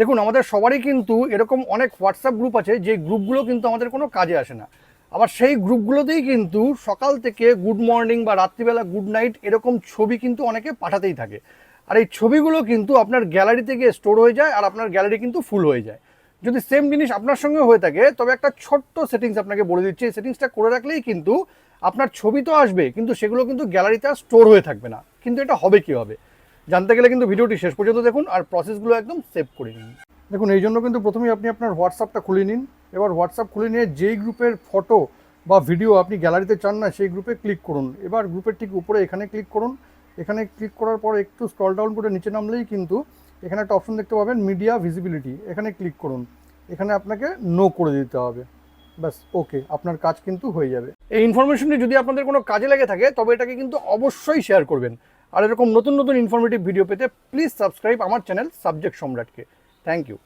দেখুন, আমাদের সবারই কিন্তু এরকম অনেক হোয়াটসঅ্যাপ গ্রুপ আছে, যে গ্রুপগুলো কিন্তু আমাদের কোনো কাজে আসে না। আবার সেই গ্রুপগুলোতেই কিন্তু সকাল থেকে গুড মর্নিং বা রাত্রিবেলা গুড নাইট এরকম ছবি কিন্তু অনেকে পাঠাতেই থাকে। আর এই ছবিগুলো কিন্তু আপনার গ্যালারিতে গিয়ে স্টোর হয়ে যায় আর আপনার গ্যালারি কিন্তু ফুল হয়ে যায়। যদি সেম জিনিস আপনার সঙ্গে হয়ে থাকে, তবে একটা ছোট্ট সেটিংস আপনাকে বলে দিচ্ছি। এই সেটিংসটা করে রাখলেই কিন্তু আপনার ছবি তো আসবে, কিন্তু সেগুলো কিন্তু গ্যালারিতে আর স্টোর হয়ে থাকবে না। কিন্তু এটা হবে কীভাবে জানতে গেলে কিন্তু ভিডিওটি শেষ পর্যন্ত দেখুন আর প্রসেসগুলো একদম সেভ করে নিন। দেখুন, এই জন্য কিন্তু প্রথমেই আপনি আপনার হোয়াটসঅ্যাপটা খুলে নিন। এবার হোয়াটসঅ্যাপ খুলে নিয়ে যেই গ্রুপের ফটো বা ভিডিও আপনি গ্যালারিতে চান না, সেই গ্রুপে ক্লিক করুন। এবার গ্রুপের ঠিক উপরে এখানে ক্লিক করুন। এখানে ক্লিক করার পর একটু স্ক্রল ডাউন করে নিচে নামলেই কিন্তু এখানে একটা অপশন দেখতে পাবেন মিডিয়া ভিজিবিলিটি এখানে ক্লিক করুন। এখানে আপনাকে নো করে দিতে হবে। ব্যাস ওকে আপনার কাজ কিন্তু হয়ে যাবে। এই ইনফরমেশনটি যদি আপনাদের কোনো কাজে লেগে থাকে, তবে এটাকে কিন্তু অবশ্যই শেয়ার করবেন। আর এরকম নতুন নতুন ইনফরমেটিভ ভিডিও পেতে প্লিজ সাবস্ক্রাইব আমার চ্যানেল সাবজেক্ট সম্রাটকে থ্যাংক ইউ